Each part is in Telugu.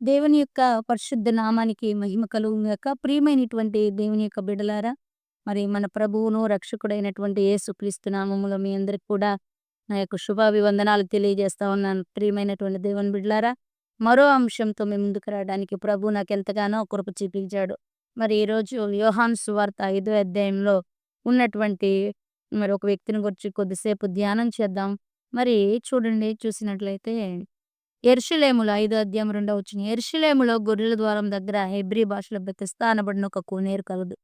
దేవుని యొక్క పరిశుద్ధ నామానికి మహిమ కలుగుగాక. ప్రియమైనటువంటి దేవుని యొక్క బిడలారా మరి మన ప్రభువును, రక్షకుడైనటువంటి యేసుక్రీస్తు నామములో మీ అందరికి కూడా నా యొక్క శుభాభివందనాలు తెలియజేస్తా ఉన్నాను. ప్రియమైనటువంటి దేవుని బిడ్డలారా, మరో అంశంతో మీ ముందుకు రావడానికి ప్రభు నాకెంతగానో కృప చూపించాడు. మరి ఈరోజు యోహాన్ సువార్త ఐదో అధ్యాయంలో ఉన్నటువంటి మరి ఒక వ్యక్తిని గురించి కొద్దిసేపు ధ్యానం చేద్దాం. మరి చూడండి చూసినట్లయితే యెరూషలేములో ఐదో అధ్యాయం రెండవ వచ్చిన యెరూషలేములో గొర్రెల ద్వారం దగ్గర హెబ్రీ భాషలో బెతెస్దా అనబడిన ఒక కోనేరు కలదు.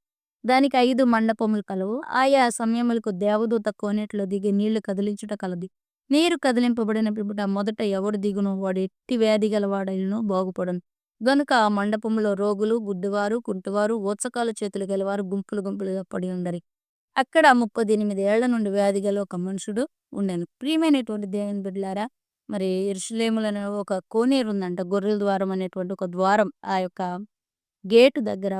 దానికి ఐదు మండపములు కలవు. ఆయా సమయములకు దేవదూత కోనేటిలో దిగి నీళ్ళు కదిలించుట కలది. నీరు కదిలింపబడిన పిమ్మట మొదట ఎవడు దిగును వాడు ఎట్టి వ్యాధి గలవాడైనను బాగుపడను గనుక ఆ మండపములో రోగులు, గుడ్డివారు, కుంటివారు, ఓత్సకాల చేతులు గలవారు గుంపులు గుంపులుగా పడి ఉండరి. అక్కడ ముప్పదెనిమిది ఏళ్ళ నుండి వ్యాధి గల ఒక మనుషుడు ఉండను ప్రియమైనటువంటి దేవుని బిడ్డలారా, మరి యెరూషలేములోనే ఒక కోనేరు ఉందంట. గొర్రెల ద్వారం అనేటువంటి ఒక ద్వారం. ఆ యొక్క గేటు దగ్గర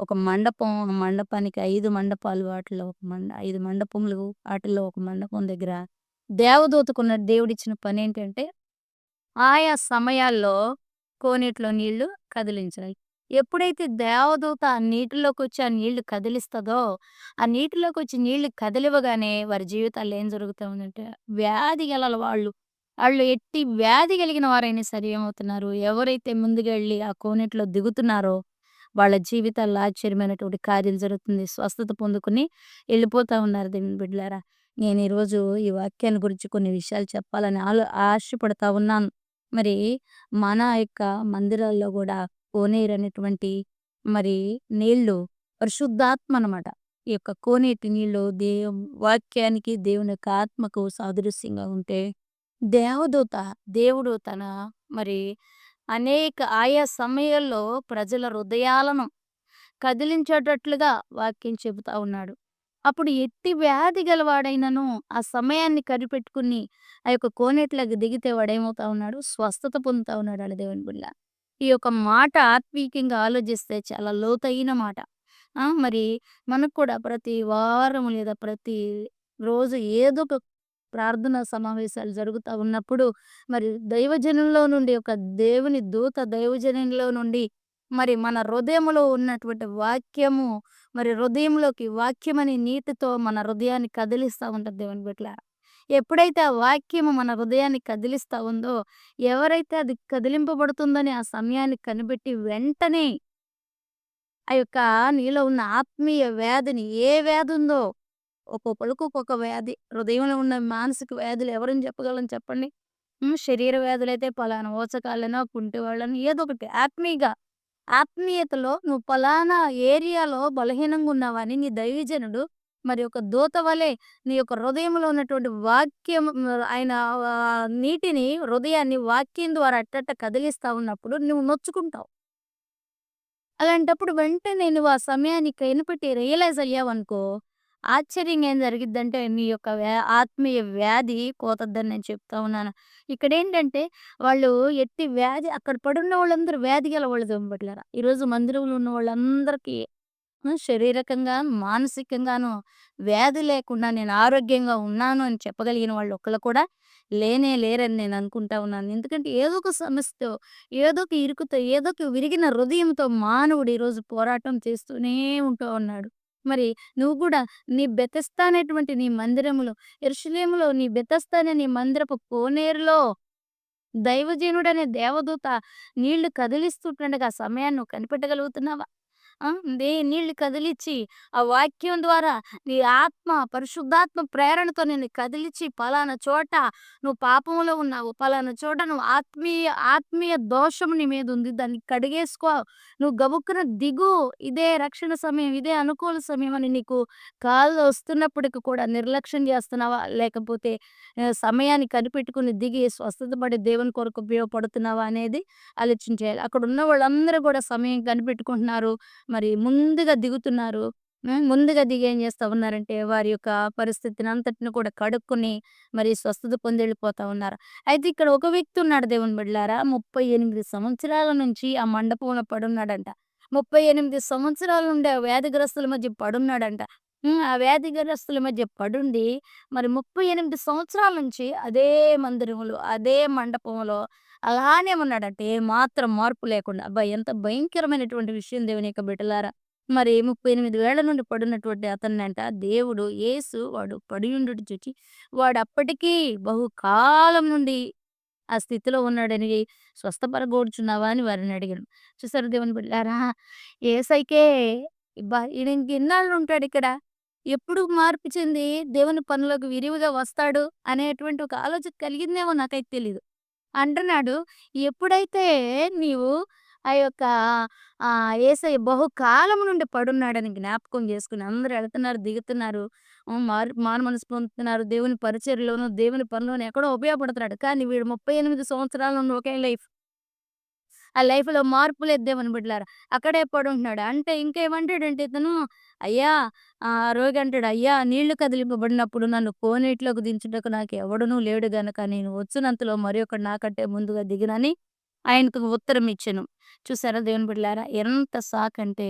ఒక మండపం. ఆ మండపానికి ఐదు మండపాలు వాటిలో ఒక మండ ఐదు మండపములు వాటిల్లో ఒక మండపం దగ్గర దేవదూతకున్న దేవుడిచ్చిన పని ఏంటంటే ఆయా సమయాల్లో కోనేటిలో నీళ్ళు కదిలించాలి. ఎప్పుడైతే దేవదూత ఆ నీటిలోకొచ్చి ఆ నీళ్ళు కదిలిస్తుందో ఆ నీటిలోకి వచ్చి నీళ్ళు కదిలివ్వగానే వారి జీవితాల్లో ఏం జరుగుతా ఉందంటే వ్యాధి గల వాళ్ళు ఆళ్ళు ఎట్టి వ్యాధి కలిగిన వారైనా సరే ఏమవుతున్నారు, ఎవరైతే ముందుగెళ్ళి ఆ కోనేటిలో దిగుతున్నారో వాళ్ళ జీవితాల్లో ఆశ్చర్యమైనటువంటి కార్యం జరుగుతుంది. స్వస్థత పొందుకొని ఎళ్ళిపోతా ఉన్నారు దేవుని బిడ్డలారా. నేను ఈరోజు ఈ వాక్యాన్ని గురించి కొన్ని విషయాలు చెప్పాలని ఆలో ఆశపడతా ఉన్నాను. మరి మన యొక్క మందిరాల్లో గూడా కోనేరు అనేటువంటి మరి నీళ్ళు పరిశుద్ధాత్మ అన్నమాట. ఈ యొక్క కోనేటి నీళ్ళు దేవ్ వాక్యానికి దేవుని యొక్క ఆత్మకు సాదృశ్యంగా ఉంటే దేవదూత దేవుడు తన మరి అనేక ఆయా సమయాల్లో ప్రజల హృదయాలను కదిలించేటట్లుగా వాక్యం చెబుతా ఉన్నాడు. అప్పుడు ఎట్టి వ్యాధి గలవాడైనను ఆ సమయాన్ని కరిపెట్టుకుని ఆ యొక్క కోనేట్లకు దిగితే వాడేమవుతా ఉన్నాడు స్వస్థత పొందుతా ఉన్నాడు అలా దేవుని బిళ్ళ ఈ యొక్క మాట ఆత్మీయంగా ఆలోచిస్తే చాలా లోతైన మాట. మరి మనకు కూడా ప్రతి వారం లేదా ప్రతి రోజు ఏదో ఒక ప్రార్థనా సమావేశాలు జరుగుతా ఉన్నప్పుడు మరి దైవజనంలో నుండి ఒక దేవుని దూత దైవజనంలో నుండి మరి మన హృదయములో ఉన్నటువంటి వాక్యము మరి హృదయంలోకి వాక్యం అనే నీటితో మన హృదయాన్ని కదిలిస్తా ఉంటది దేవుని బిడ్డలారా. ఎప్పుడైతే ఆ వాక్యము మన హృదయాన్ని కదిలిస్తా ఉందో, ఎవరైతే అది కదిలింపబడుతుందని ఆ సమయాన్ని కనిపెట్టి వెంటనే ఆ యొక్క నీలో ఉన్న ఆత్మీయ వ్యాధిని ఏ వ్యాధి ఉందో ఒక్కొక్కరికి ఒక్కొక్క వ్యాధి. హృదయంలో ఉన్న మానసిక వ్యాధులు ఎవరని చెప్పగలను చెప్పండి? శరీర శరీర వ్యాధులైతే పలానా ఊచకాళ్ళనో, కుంటివాళ్ళనో ఏదో ఒకటి ఆత్మీయగా ఆత్మీయతలో నువ్వు పలానా ఏరియాలో బలహీనంగా ఉన్నావని నీ దైవజనుడు మరి ఒక దూత వలె నీ యొక్క హృదయంలో ఉన్నటువంటి వాక్యం ఆయన నీటిని హృదయాన్ని వాక్యం ద్వారా అట్టట్ట కదిలిస్తా ఉన్నప్పుడు నువ్వు నొచ్చుకుంటావు. అలాంటప్పుడు వెంటనే నువ్వు ఆ సమయానికి కనిపెట్టి రియలైజ్ అయ్యావనుకో, ఆశ్చర్యంగా ఏం జరిగిద్దంటే నీ యొక్క వ్యా ఆత్మీయ వ్యాధి పోతద్దని నేను చెప్తా ఉన్నాను. ఇక్కడేంటంటే వాళ్ళు ఎట్టి వ్యాధి అక్కడ పడున్న వాళ్ళందరూ వ్యాధి గల వాళ్ళు దేవుని ఈరోజు మందిరంలో ఉన్న వాళ్ళందరికీ హ్మ్. శారీరకంగా, మానసికంగాను వ్యాధి లేకుండా నేను ఆరోగ్యంగా ఉన్నాను అని చెప్పగలిగిన వాళ్ళు ఒక్కళ్ళు కూడా లేనే లేరని నేను అనుకుంటా ఉన్నాను. ఎందుకంటే ఏదో ఒక సమస్యతో, ఏదో ఒక ఇరుకుతో, ఏదో ఒక విరిగిన హృదయంతో మానవుడు ఈరోజు పోరాటం చేస్తూనే ఉంటూ ఉన్నాడు. మరి నువ్వు కూడా నీ బెతస్తా అనేటువంటి నీ మందిరములో యెరూషలేములో నీ బెతెస్దా అనే నీ మందిరపు కోనేరులో దైవజనుడనే దేవదూత నీళ్ళు కదిలిస్తుండగా సమయాన్ని నువ్వు కనిపెట్టగలుగుతున్నావా? ఆ! దే నీళ్ళు కదిలిచ్చి ఆ వాక్యం ద్వారా నీ ఆత్మ పరిశుద్ధాత్మ ప్రేరణతో నిన్ను కదిలిచ్చి పలానా చోట నువ్వు పాపంలో ఉన్నావు. పలానా చోట నువ్వు ఆత్మీయ ఆత్మీయ దోషం నీ మీద ఉంది. దాన్ని కడిగేసుకో. నువ్వు గబుక్కున దిగు. ఇదే రక్షణ సమయం. ఇదే అనుకూల సమయం అని నీకు కాళ్ళు వస్తున్నప్పటికి కూడా నిర్లక్ష్యం చేస్తున్నావా? లేకపోతే ఆహ్, సమయాన్ని కనిపెట్టుకుని దిగి స్వస్థత పడి దేవుని కొరకు ఉపయోగపడుతున్నావా అనేది ఆలోచించేయాలి. అక్కడ ఉన్న వాళ్ళందరూ కూడా సమయం కనిపెట్టుకుంటున్నారు. మరి ముందుగా దిగుతున్నారు. హ్మ్. ముందుగా దిగి ఏం చేస్తా ఉన్నారంటే వారి యొక్క పరిస్థితిని అంతటిని కూడా కడుక్కొని మరి స్వస్థత పొంది వెళ్ళిపోతా ఉన్నారు. అయితే ఇక్కడ ఒక వ్యక్తి ఉన్నాడు దేవుని బిడ్డలారా. 38 సంవత్సరాల నుంచి ఆ మండపంలో పడున్నాడంట. 38 సంవత్సరాల నుండి ఆ వ్యాధిగ్రస్తుల మధ్య పడున్నాడంట. హ్మ్. ఆ వ్యాధిగ్రస్తుల మధ్య పడుండి మరి 38 సంవత్సరాల నుంచి అదే మందిరంలో, అదే మండపంలో అలానే ఉన్నాడంటే మాత్రం మార్పు లేకుండా. అబ్బా! ఎంత భయంకరమైనటువంటి విషయం దేవుని యొక్క బిడ్డలారా. మరి ముప్పై ఎనిమిది వేల నుండి పడున్నటువంటి అతన్నంట దేవుడు యేసు వాడు పడియుండు చూచి వాడు అప్పటికీ బహుకాలం నుండి ఆ స్థితిలో ఉన్నాడని స్వస్థపరగోరుచున్నావా అని వారిని అడిగాడు. చూసారు దేవుని బిడ్డలారా! ఏసైకే అబ్బా! ఈయన ఇంకెన్నాళ్ళు ఉంటాడిక్కడ? ఎప్పుడు మార్పు చెంది దేవుని పనులకు విరివిగా వస్తాడు అనేటువంటి ఒక ఆలోచన కలిగిందేమో నాకైతే తెలియదు అంటున్నాడు, ఎప్పుడైతే నీవు ఆ యొక్క ఆహ్, బహుకాలం నుండి పడున్నాడని జ్ఞాపకం చేసుకుని అందరూ వెళ్తున్నారు దిగుతున్నారు. మారు మారు మనసు పొందుతున్నారు. దేవుని పరిచర్యలోను, దేవుని పనిలోను ఎక్కడో ఉపయోగపడుతున్నాడు. కానీ వీడు 38 సంవత్సరాల నుండి ఒకే లైఫ్. ఆ లైఫ్‌లో మార్పు లేదు దేవుని బిడ్డలారా. అక్కడే పడుంటున్నాడు. అంటే ఇంకేమంటాడంటే ఇతను, అయ్యా ఆ రోగి అంటాడు, "అయ్యా నీళ్ళు కదిలింపబడినప్పుడు నన్ను కోనేటిలోకి దించుటకు నాకు ఎవడనూ లేడు గనక నేను వచ్చినంతలో మరి ఒకడు నాకంటే ముందుగా దిగినని ఆయనకు ఉత్తరం ఇచ్చాను చూసారా దేవుని బిడ్డలారా? ఎంత సాకంటే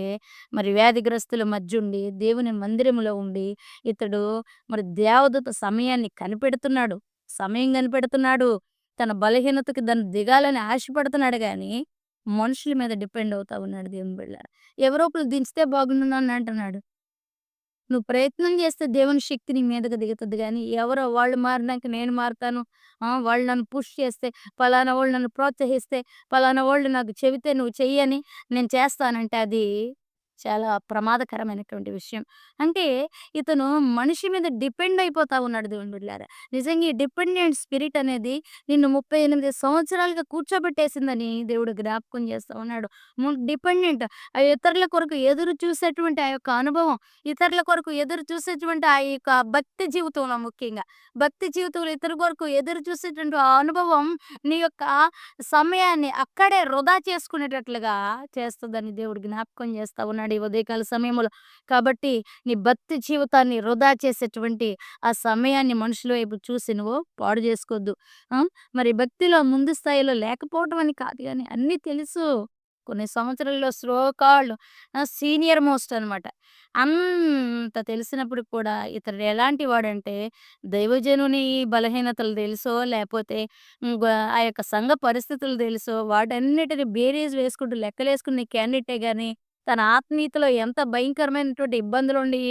మరి వ్యాధిగ్రస్తుల మధ్య ఉండి దేవుని మందిరంలో ఉండి, ఇతడు మరి దేవదూత సమయాన్ని కనిపెడుతున్నాడు. సమయం కనిపెడుతున్నాడు. తన బలహీనతకి దాన్ని దిగాలని ఆశపడుతున్నాడు కానీ మనుషుల మీద డిపెండ్ అవుతా ఉన్నాడు దేవుని బిళ్ళ ఎవరో ఒకళ్ళు దించితే బాగుండును అని అంటున్నాడు. నువ్వు ప్రయత్నం చేస్తే దేవుని శక్తి నీ మీదకి దిగుతుంది కానీ ఎవరో వాళ్ళు మారినాక నేను మారుతాను. ఆ! వాళ్ళు నన్ను పుష్ చేస్తే, పలానా వాళ్ళు నన్ను ప్రోత్సహిస్తే, పలానా వాళ్ళు నాకు చెబితే నువ్వు చెయ్యని నేను చేస్తానంటే అది చాలా ప్రమాదకరమైనటువంటి విషయం. అంటే ఇతను మనిషి మీద డిపెండ్ అయిపోతా ఉన్నాడు దేవుని బిడ్డారా నిజంగా ఈ డిపెండెంట్ స్పిరిట్ అనేది నిన్ను 38 సంవత్సరాలుగా కూర్చోబెట్టేసిందని దేవుడు జ్ఞాపకం చేస్తా ఉన్నాడు. డిపెండెంట్ ఆ ఇతరుల కొరకు ఎదురు చూసేటువంటి ఆ యొక్క అనుభవం, ఇతరుల కొరకు ఎదురు చూసేటువంటి ఆ యొక్క భక్తి జీవితంలో ముఖ్యంగా. భక్తి జీవితంలో ఇతరుల కొరకు ఎదురు చూసేటువంటి ఆ అనుభవం నీ యొక్క సమయాన్ని అక్కడే వృధా చేసుకునేటట్లుగా చేస్తుందని దేవుడు జ్ఞాపకం చేస్తా ఉన్నాడు ఈ ఉదయకాల సమయంలో. కాబట్టి నీ భక్తి జీవితాన్ని వృధా చేసేటువంటి ఆ సమయాన్ని మనుషుల వైపు చూసి నువ్వు పాడు చేసుకోవద్దు. మరి భక్తిలో ముందు స్థాయిలో లేకపోవటం అని కాదు కానీ అన్నీ తెలుసు. కొన్ని సంవత్సరాల్లో స్లో సీనియర్ మోస్ట్ అనమాట. అంత తెలిసినప్పుడు కూడా ఇతడు ఎలాంటి వాడంటే దైవజనుని బలహీనతలు తెలుసో లేకపోతే ఆ యొక్క సంఘ పరిస్థితులు తెలుసో వాటన్నిటిని బేరీజ్ వేసుకుంటూ లెక్కలేసుకునే క్యాండిడేటే కానీ తన ఆత్మీయతలో ఎంత భయంకరమైనటువంటి ఇబ్బందులు ఉండి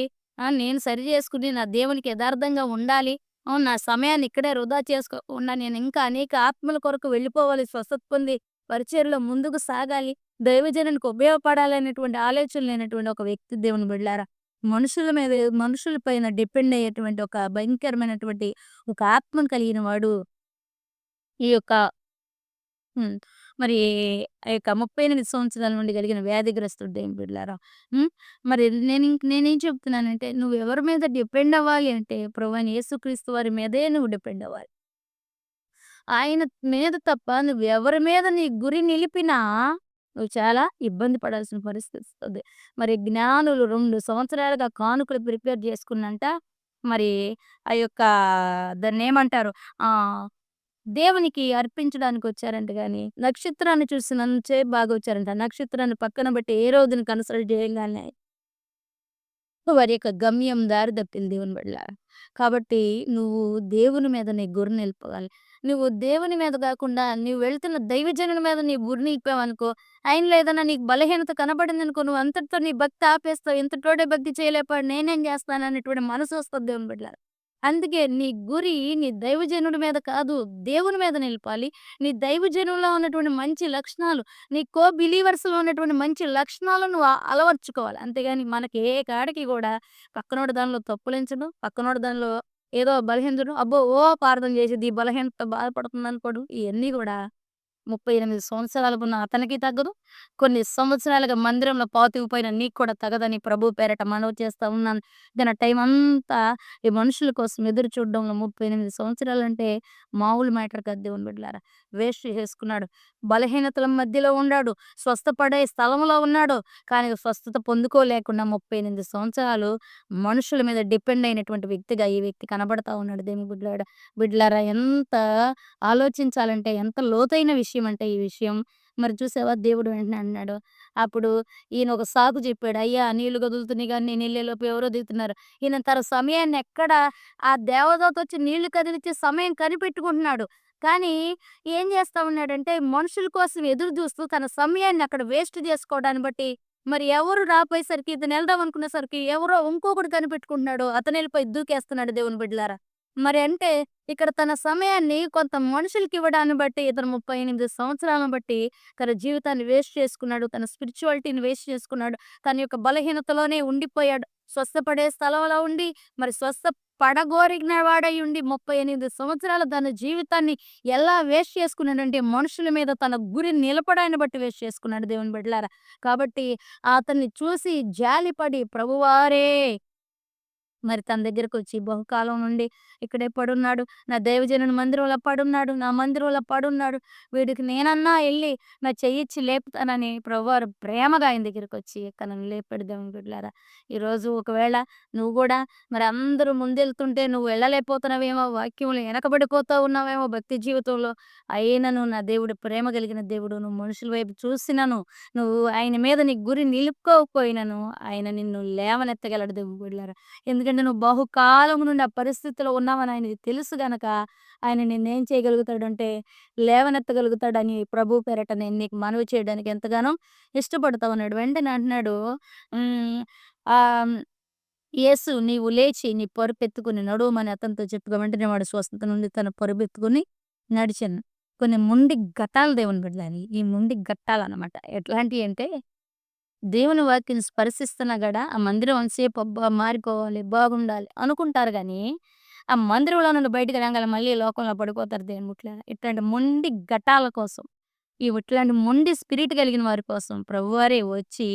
నేను సరి చేసుకుని నా దేవునికి యథార్థంగా ఉండాలి. అవును. నా సమయాన్ని ఇక్కడే వృధా చేసుకోకుండా నేను ఇంకా అనేక ఆత్మల కొరకు వెళ్ళిపోవాలి. స్వస్థత పొంది పరిచయలో ముందుకు సాగాలి. దైవజనానికి ఉపయోగపడాలి అనేటువంటి ఆలోచన లేనటువంటి ఒక వ్యక్తి దేవుని బిడ్డలారా. మనుషుల మీద మనుషుల పైన డిపెండ్ అయ్యేటువంటి ఒక భయంకరమైనటువంటి ఒక ఆత్మను కలిగిన వాడు ఈ యొక్క మరి ఆ యొక్క 38 సంవత్సరాల నుండి కలిగిన వ్యాధిగ్రస్తుడు దేవుని బిడ్డారా మరి నేను నేనేం చెప్తున్నానంటే నువ్వు ఎవరి మీద డిపెండ్ అవ్వాలి అంటే ప్రభుని యేసుక్రీస్తు వారి మీదే నువ్వు డిపెండ్ అవ్వాలి. ఆయన మీద తప్ప నువ్వు ఎవరి మీద నీ గురి నిలిపినా నువ్వు చాలా ఇబ్బంది పడాల్సిన పరిస్థితి వస్తుంది. మరి జ్ఞానులు రెండు సంవత్సరాలుగా కానుకలు ప్రిపేర్ చేసుకున్నంట మరి ఆ యొక్క దాన్ని ఏమంటారు? దేవునికి అర్పించడానికి వచ్చారంట కానీ నక్షత్రాన్ని చూసినంత బాగా వచ్చారంట నక్షత్రాన్ని పక్కన బట్టి ఏ రోజుని కన్సల్ట్ చేయగానే వారి యొక్క గమ్యం దారి తప్పింది దేవుని వల్ల కాబట్టి నువ్వు దేవుని మీద నీ గురి నిలుపుకోవాలి. నువ్వు దేవుని మీద కాకుండా నువ్వు వెళ్తున్న దైవజనుని మీద నీ గురి నిలిపావనుకో, ఆయన ఏదైనా నీకు బలహీనత కనబడిందనుకో, నువ్వు అంతటితో నీ భక్తి ఆపేస్తావు. ఇంతటోడే భక్తి చేయలేపాడు నేనేం చేస్తాను అనేటువంటి మనసు వస్తది దేవుని బిడ్డలారా. అందుకే నీ గురి నీ దైవజనుడి మీద కాదు, దేవుని మీద నిలపాలి. నీ దైవజనుల్లో ఉన్నటువంటి మంచి లక్షణాలు, నీ కో బిలీవర్స్‌లో ఉన్నటువంటి మంచి లక్షణాలను నువ్వు అలవర్చుకోవాలి. అంతేగాని మనకి ఏ కాడికి కూడా పక్కనోడి దానిలో తప్పులించడం పక్కనోడి దానిలో ఏదో బలహీనతను అబ్బో! ఓ ప్రార్థన దీ ఈ బాధపడుతుంది అనుకోడు ఇవన్నీ కూడా 38 సంవత్సరాలు ఉన్న అతనికి తగ్గదు. కొన్ని సంవత్సరాలుగా మందిరంలో పాతిపోయిన నీకు కూడా తగదని ప్రభు పేరట మనవి చేస్తా ఉన్నాను. దాని టైం అంతా ఈ మనుషుల కోసం ఎదురు చూడడంలో 38 సంవత్సరాలంటే మామూలు మ్యాటర్ కాదు దేవుని బిడ్డలారా. వేస్ట్ చేసుకున్నాడు. బలహీనతల మధ్యలో ఉన్నాడు. స్వస్థపడే స్థలంలో ఉన్నాడు. కానీ స్వస్థత పొందుకోలేకుండా 38 సంవత్సరాలు మనుషుల మీద డిపెండ్ అయినటువంటి వ్యక్తిగా ఈ వ్యక్తి కనబడతా ఉన్నాడు దేవుని బిడ్డలారా. బిడ్డలారా ఎంత ఆలోచించాలంటే ఎంత లోతైన విషయం అంటే ఈ విషయం మరి చూసావా దేవుడు వెంటనే అన్నాడు. అప్పుడు ఈయన ఒక సాకు చెప్పాడు. "అయ్యా! నీళ్ళు కదులుతున్నాయి కానీ నీళ్ళలోపు ఎవరో దిగుతున్నారు." ఈయన తన సమయాన్ని ఎక్కడ ఆ దేవదూత వచ్చి నీళ్ళు కదిలిచ్చే సమయం కనిపెట్టుకుంటున్నాడు. కానీ ఏం చేస్తా ఉన్నాడంటే మనుషుల కోసం ఎదురు చూస్తూ తన సమయాన్ని అక్కడ వేస్ట్ చేసుకోవడాన్ని బట్టి మరి ఎవరు రాపోయేసరికి ఇతను వెళ్దాం అనుకునేసరికి ఎవరో ఇంకొకటి కనిపెట్టుకుంటున్నాడు. అతనెళ్ళిపోయి దూకేస్తున్నాడు దేవుని బిడ్డలారా. మరి అంటే ఇక్కడ తన సమయాన్ని కొంత మనుషులకి ఇవ్వడాన్ని బట్టి ఇతను 38 సంవత్సరాలను బట్టి తన జీవితాన్ని వేస్ట్ చేసుకున్నాడు. తన స్పిరిచువాలిటీని వేస్ట్ చేసుకున్నాడు. తన యొక్క బలహీనతలోనే ఉండిపోయాడు. స్వస్థపడే స్థలంలో ఉండి మరి స్వస్థ పడగోరిన వాడై ఉండి 38 సంవత్సరాలు తన జీవితాన్ని ఎలా వేస్ట్ చేసుకున్నాడంటే మనుషుల మీద తన గురి నిలపడాన్ని బట్టి వేస్ట్ చేసుకున్నాడు దేవుని బిడ్డలారా. కాబట్టి అతన్ని చూసి జాలిపడి ప్రభువారే మరి తన దగ్గరకొచ్చి బహుకాలం నుండి ఇక్కడే పడున్నాడు. నా దైవజనుని మందిరంలో పడున్నాడు. నా మందిరంలో పడున్నాడు. వీడికి నేనన్నా వెళ్ళి నా చెయ్యిచ్చి లేపుతానని ప్రభువారు ప్రేమగా ఆయన దగ్గరకొచ్చి వచ్చి లేపాడు దేవుని బిడ్డలారా. ఈరోజు ఒకవేళ నువ్వు కూడా మరి అందరూ ముందెళ్తుంటే నువ్వు వెళ్ళలేకపోతున్నావేమో, వాక్యములు వెనకబడిపోతా ఉన్నావేమో భక్తి జీవితంలో. అయినను నా దేవుడు ప్రేమ కలిగిన దేవుడు. నువ్వు మనుషుల వైపు చూసినను, నువ్వు ఆయన మీద నీ గురి నిలుపుకోకపోయినను ఆయన నిన్ను లేవనెత్తగలడు దేవుని బిడ్డలారా. ఎందుకంటే నువ్వు బహుకాలం నుండి ఆ పరిస్థితిలో ఉన్నావని ఆయనకి తెలుసు గనక ఆయన నిన్నేం చేయగలుగుతాడంటే లేవనెత్తగలుగుతాడని ప్రభు పేరట నేను నీకు మనవి చేయడానికి ఎంతగానో ఇష్టపడతా ఉన్నాడు. వెంటనే అంటున్నాడు యేసు నీవు లేచి నీ పరుపెత్తుకుని నడువమని అతనితో చెప్పగా వెంటనే వాడు స్వస్థత నుండి తన పరుపెత్తుకొని నడిచాను కొన్ని ముండి ఘట్టాలు దేవుని బిడ్డలారా. ఈ మొండి గట్టాలన్నమాట ఎట్లాంటివి అంటే దేవుని వాక్యం స్పర్శిస్తున్నా గూడా ఆ మందిరం ఎంతసేపు అబ్బా! మారిపోవాలి, బాగుండాలి అనుకుంటారు కానీ ఆ మందిరంలో నుండి బయటకు రాంగానే మళ్ళీ లోకంలో పడిపోతారు దేవుని ముట్ల ఇట్లాంటి మొండి ఘటాల కోసం, ఈ ఇట్లాంటి మొండి స్పిరిట్ కలిగిన వారి కోసం ప్రభువారే వచ్చి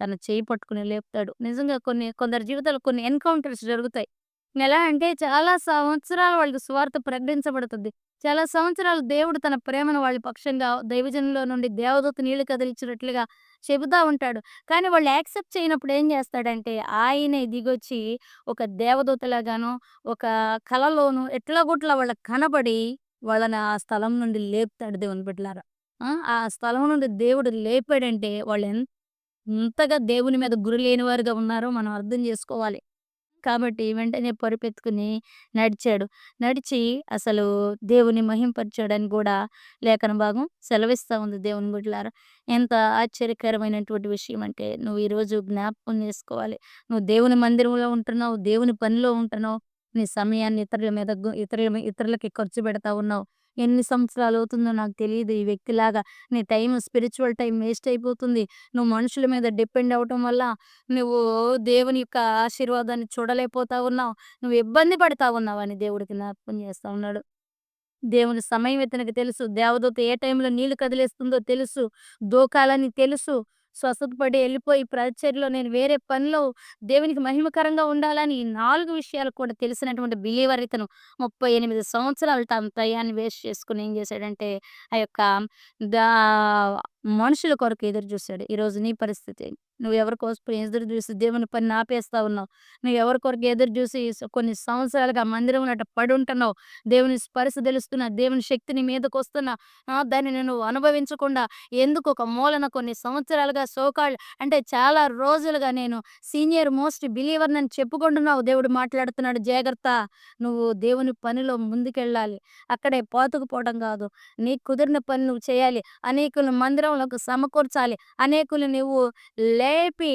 తన చేయి పట్టుకుని లేపుతాడు. నిజంగా కొన్ని కొందరు జీవితాలు కొన్ని ఎన్‌కౌంటర్స్ జరుగుతాయి. ఎలా అంటే చాలా సంవత్సరాలు వాళ్ళకి స్వార్థ ప్రకటించబడుతుంది చాలా సంవత్సరాలు దేవుడు తన ప్రేమను వాళ్ళ పక్షంగా దైవజనులో నుండి దేవదూత నీళ్ళు కదిలించినట్లుగా చెబుతా ఉంటాడు. కానీ వాళ్ళు యాక్సెప్ట్ చేయనప్పుడు ఏం చేస్తాడంటే ఆయనే దిగొచ్చి ఒక దేవదూతలాగానో, ఒక కలలోనూ ఎట్లా గుట్ల వాళ్ళకి కనబడి వాళ్ళని ఆ స్థలం నుండి లేపుతాడు దేవుని బిడ్డలారా. ఆ! ఆ స్థలం నుండి దేవుడు లేపాడంటే వాళ్ళు ఎంతగా దేవుని మీద గురి లేని వారుగా ఉన్నారో మనం అర్థం చేసుకోవాలి. కాబట్టి వెంటనే పరిపెత్తుకుని నడిచాడు. నడిచి అసలు దేవుని మహింపరిచాడని గూడా లేఖన భాగం సెలవిస్తా ఉంది దేవుని బిడ్డలారా. ఎంత ఆశ్చర్యకరమైనటువంటి విషయం అంటే నువ్వు ఈరోజు జ్ఞాపకం చేసుకోవాలి. నువ్వు దేవుని మందిరంలో ఉంటున్నావు. దేవుని పనిలో ఉంటున్నావు. నీ సమయాన్ని ఇతరుల మీద గు ఇతరుల ఇతరులకి ఖర్చు పెడతా ఉన్నావు. ఎన్ని సంవత్సరాలు అవుతుందో నాకు తెలియదు ఈ వ్యక్తిలాగా నీ టైం స్పిరిచువల్ టైం వేస్ట్ అయిపోతుంది. నువ్వు మనుషుల మీద డిపెండ్ అవ్వటం వల్ల నువ్వు దేవుని యొక్క ఆశీర్వాదాన్ని చూడలేకపోతా ఉన్నావు. నువ్వు ఇబ్బంది పడతా ఉన్నావని దేవుడికి జ్ఞాపకం చేస్తా ఉన్నాడు. దేవుని సమయం ఇతనికి తెలుసు. దేవదూత ఏ టైంలో నీళ్ళు కదిలేస్తుందో తెలుసు. దూకాలని తెలుసు. స్వస్థతపడి వెళ్ళిపోయి ఎళ్ళిపోయి నేను వేరే పనిలో దేవునికి మహిమకరంగా ఉండాలని ఈ నాలుగు విషయాలు కూడా తెలిసినటువంటి బిలీవర్ ఇతను 38 సంవత్సరాలు తన తయాన్ని వేస్ట్ చేసుకుని ఏం చేశాడంటే ఆ యొక్క దా మనుషుల కొరకు ఎదురు చూశాడు ఈరోజు నీ పరిస్థితి నువ్వు ఎవరి కోసం ఎదురు చూసి దేవుని పని ఆపేస్తా ఉన్నావు. నువ్వు ఎవరి కొరకు ఎదురు చూసి కొన్ని సంవత్సరాలుగా మందిరంలో అట్ట పడుంటున్నావు. దేవుని స్పర్శ తెలుస్తున్నా, దేవుని శక్తిని మీదకు మీదకొస్తున్నా దాన్ని నేను నువ్వు అనుభవించకుండా ఎందుకు ఒక మూలన కొన్ని సంవత్సరాలుగా సోకాళ్ళు అంటే చాలా రోజులుగా నేను సీనియర్ మోస్ట్ బిలీవర్ నేను చెప్పుకుంటున్నావు. దేవుడు మాట్లాడుతున్నాడు జాగ్రత్త. నువ్వు దేవుని పనిలో ముందుకెళ్ళాలి. అక్కడే పాతుకుపోవడం కాదు. నీకు కుదిరిన పని నువ్వు చేయాలి. అనేకులను శరీరంలోకి సమకూర్చాలి. అనేకులు నువ్వు లేపి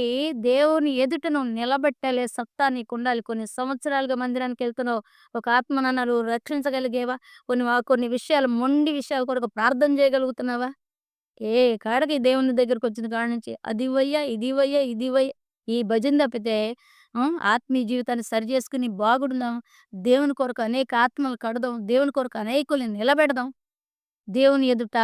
దేవుని ఎదుట నువ్వు నిలబెట్టాలి సత్తా నీకుండాలి. కొన్ని సంవత్సరాలుగా మందిరానికి వెళ్తున్నావు ఒక ఆత్మనన్నా నువ్వు రక్షించగలిగేవా? కొన్ని కొన్ని విషయాలు మొండి విషయాల కొరకు ప్రార్థన చేయగలుగుతున్నావా? ఏ కాడకి దేవుని దగ్గరకొచ్చిన కాడ నుంచి అది వయ్యా ఇది వయ్యా ఇది వయ్యా ఈ భజన తప్పితే ఆత్మీయ జీవితాన్ని సరిచేసుకొని బాగుందాం. దేవుని కొరకు అనేక ఆత్మలు కడదాం. దేవుని కొరకు అనేకుల్ని నిలబెడదాం. దేవుని ఎదుట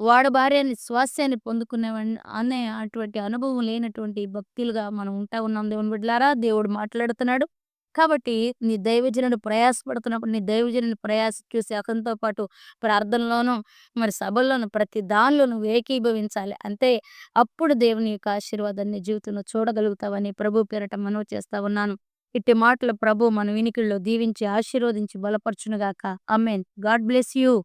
వాడి భార్యని స్వాస్యాన్ని పొందుకునేవన్ అనే అటువంటి అనుభవం లేనటువంటి భక్తులుగా మనం ఉంటా ఉన్నాం దేవుని బిడ్డలారా. దేవుడు మాట్లాడుతున్నాడు. కాబట్టి నీ దైవజనుడు ప్రయాసపడుతున్నప్పుడు నీ దైవజనుని ప్రయాస చూసి అతనితో పాటు ప్రార్థనలోనూ మరి సభల్లోనూ ప్రతి దానిలోనూ ఏకీభవించాలి. అంతే అప్పుడు దేవుని యొక్క ఆశీర్వాదాన్ని నీ జీవితంలో చూడగలుగుతావని ప్రభు పేరట మనవి చేస్తా ఉన్నాను. ఇట్టి మాటలు ప్రభు మన వినికిల్లో దీవించి, ఆశీర్వదించి బలపరచునుగాక గాక. God bless you.